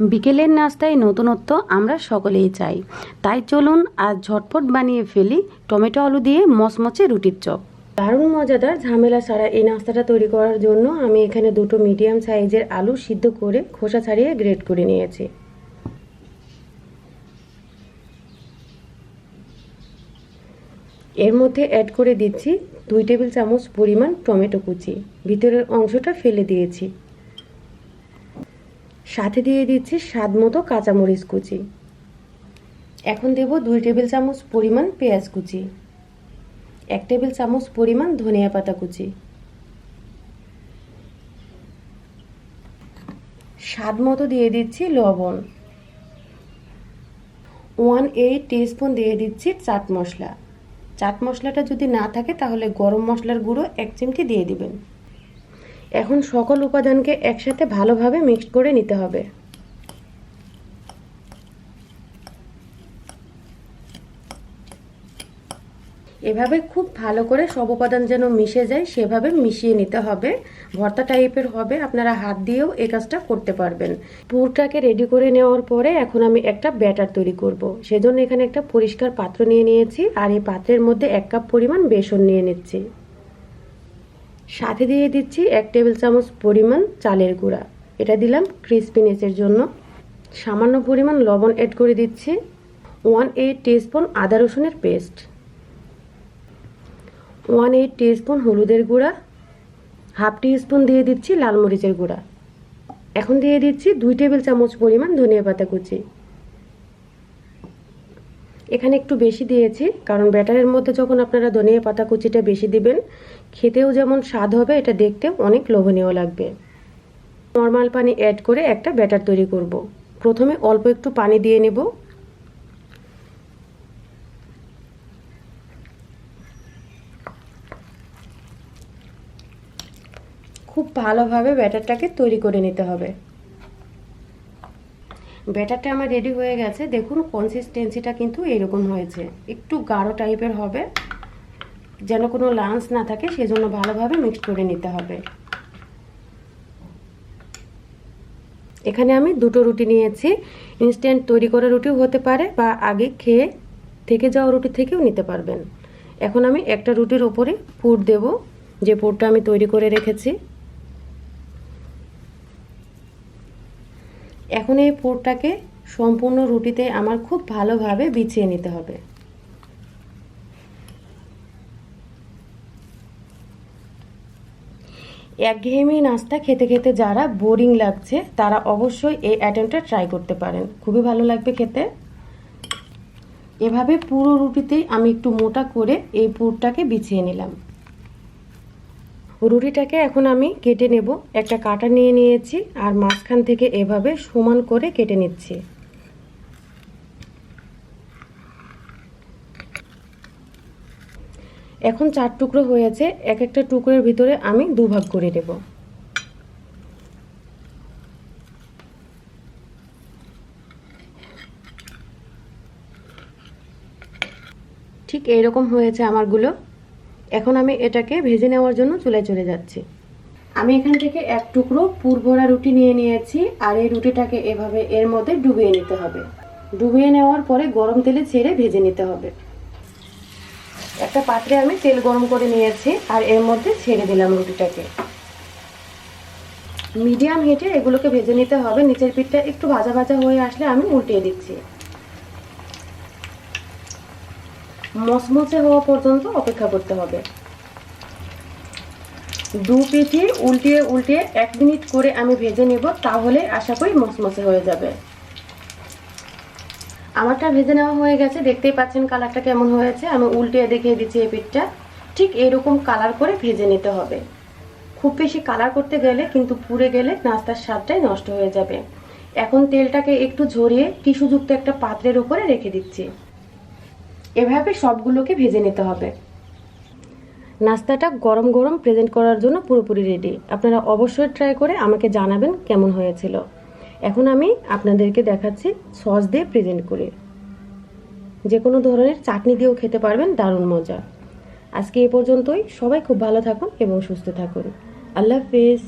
বিকেলের নাস্তায় নতুনত্ব আমরা সকলেই চাই। তাই চলুন আজ ঝটপট বানিয়ে ফেলি টমেটো আলু দিয়ে মচমচে রুটির চপ। দারুণ মজাদার ঝামেলা ছাড়া এই নাস্তাটা তৈরি করার জন্য আমি এখানে দুটো মিডিয়াম সাইজের আলু সিদ্ধ করে খোসা ছাড়িয়ে গ্রেট করে নিয়েছি। এর মধ্যে অ্যাড করে দিচ্ছি দুই টেবিল চামচ পরিমাণ টমেটো কুচি। ভিতরের অংশটা ফেলে দিয়েছি। সাথে দিয়ে দিচ্ছি স্বাদ মতো কাঁচামরিচ কুচি। এখন দেব দুই টেবিল চামচ পরিমাণ পেঁয়াজ কুচি, এক টেবিল চামচ পরিমাণ ধনিয়া পাতা কুচি। স্বাদ মতো দিয়ে দিচ্ছি লবণ। ওয়ান এইট টিস্পুন দিয়ে দিচ্ছি চাট মশলা। চাট মশলাটা যদি না থাকে তাহলে গরম মশলার গুঁড়ো এক চিমটি দিয়ে দিবেন। এখন সকল উপাদানকে একসাথে ভালোভাবে মিক্সড করে নিতে হবে। এভাবে খুব ভালো করে সব উপাদান যেন মিশে যায়, সেভাবে মিশিয়ে নিতে হবে। ভর্তা টাইপের হবে, আপনারা হাত দিয়েও এই কাজটা করতে পারবেন। পুরটাকে রেডি করে নেওয়ার পরে এখন আমি একটা ব্যাটার তৈরি করব। সেজন্য এখানে একটা পরিষ্কার পাত্র নিয়ে নিয়েছি, আর এই পাত্রের মধ্যে এক কাপ পরিমাণ বেসন নিয়ে নিচ্ছি। সাথে দিয়ে দিচ্ছি এক টেবিল চামচ পরিমাণ চালের গুঁড়া। এটা দিলাম ক্রিসপিনেসের জন্য। সামান্য পরিমাণ লবণ অ্যাড করে দিচ্ছি। ওয়ান এইট টিস্পুন আদা রসুনের পেস্ট ওয়ান এইট টিস্পুন হলুদের গুঁড়া। হাফ টিস্পুন দিয়ে দিচ্ছি লাল মরিচের গুঁড়া। এখন দিয়ে দিচ্ছি দুই টেবিল চামচ পরিমাণ ধনিয়া পাতা কুচি। এখানে একটু বেশি দিয়েছি, কারণ ব্যাটারের মধ্যে যখন আপনারা ধনিয়া পাতা কুচিটা বেশি দিবেন, খেতেও যেমন স্বাদ হবে, এটা দেখতেও অনেক লোভনীয় লাগবে। নর্মাল পানি অ্যাড করে একটা ব্যাটার তৈরি করব। প্রথমে অল্প একটু পানি দিয়ে নেব। খুব ভালোভাবে ব্যাটারটাকে তৈরি করে নিতে হবে। ব্যাটারটা আমার রেডি হয়ে গেছে। দেখুন কনসিস্টেন্সিটা কিন্তু এরকম হয়েছে। একটু গাঢ় টাইপের হবে। যেন কোনো লাঞ্চ না থাকে, সেজন্য ভালোভাবে মিক্সড করে নিতে হবে। এখানে আমি দুটো রুটি নিয়েছি। ইনস্ট্যান্ট তৈরি করা রুটিও হতে পারে বা আগে খেয়ে থেকে যাওয়া রুটি থেকেও নিতে পারবেন। এখন আমি একটা রুটির ওপরে পুর দেব। যে পুরটা আমি তৈরি করে রেখেছি। এখন এই পুরটাকে সম্পূর্ণ রুটিতে আমার খুব ভালোভাবে বিছিয়ে নিতে হবে। একঘেয়েমি নাস্তা খেতে খেতে যারা বোরিং লাগছে, তারা অবশ্যই এই অ্যাটেম্পটা ট্রাই করতে পারেন। খুবই ভালো লাগবে খেতে। এভাবে পুরো রুটিতেই আমি একটু মোটা করে এই পুরটাকে বিছিয়ে নিলাম। রুটিটাকে এখন আমি কেটে নেব। একটা কাটা নিয়ে নিয়েছি আর মাঝখান থেকে এভাবে সমান করে কেটে নিচ্ছি। এখন চার টুকরো হয়েছে, এক একটা টুকরোর ভিতরে আমি দুভাগ করে নেব। ঠিক এইরকম হয়েছে আমারগুলো। এখন আমি এটাকে ভেজে নেওয়ার জন্য চলে চলে যাচ্ছি। আমি এখান থেকে এক টুকরো পুরভরা রুটি নিয়ে নিয়েছি, আর এই রুটিটাকে এভাবে এর মধ্যে ডুবিয়ে নিতে হবে। ডুবিয়ে নেওয়ার পরে গরম তেলে ছেড়ে ভেজে নিতে হবে। একটা পাত্রে আমি তেল গরম করে নিয়েছি, আর এর মধ্যে ছেড়ে দিলাম রুটিটাকে। মিডিয়াম হিটে এগুলোকে ভেজে নিতে হবে, নিচের পিঠটা একটু ভাজা ভাজা হয়ে আসলে আমি উল্টিয়ে দিচ্ছি। মচমচে হওয়া পর্যন্ত অপেক্ষা করতে হবে। দু পিঠে উল্টিয়ে উল্টিয়ে এক মিনিট করে আমি ভেজে নেব, তাহলে আশা করি মচমচে হয়ে যাবে। আমারটা ভেজে নেওয়া হয়ে গেছে, দেখতেই পাচ্ছেন কালারটা কেমন হয়েছে। আমি উল্টিয়ে দেখিয়ে দিচ্ছি এই পিঠটা। ঠিক এরকম কালার করে ভেজে নিতে হবে। খুব বেশি কালার করতে গেলে কিন্তু পুড়ে গেলে নাস্তার স্বাদটাই নষ্ট হয়ে যাবে। এখন তেলটাকে একটু ঝরিয়ে টিস্যুযুক্ত একটা পাত্রের উপরে রেখে দিচ্ছি। এভাবে সবগুলোকে ভেজে নিতে হবে। নাস্তাটা গরম গরম প্রেজেন্ট করার জন্য পুরোপুরি রেডি আপনারা অবশ্যই ট্রাই করে আমাকে জানাবেন কেমন হয়েছিল। এখন আমি আপনাদেরকে দেখাচ্ছি সস দিয়ে প্রেজেন্ট করে। যে কোনো ধরনের চাটনি দিয়েও খেতে পারবেন, দারুণ মজা। আজকে এ পর্যন্তই। সবাই খুব ভালো থাকুন এবং সুস্থ থাকুন। আল্লাহ হাফেজ।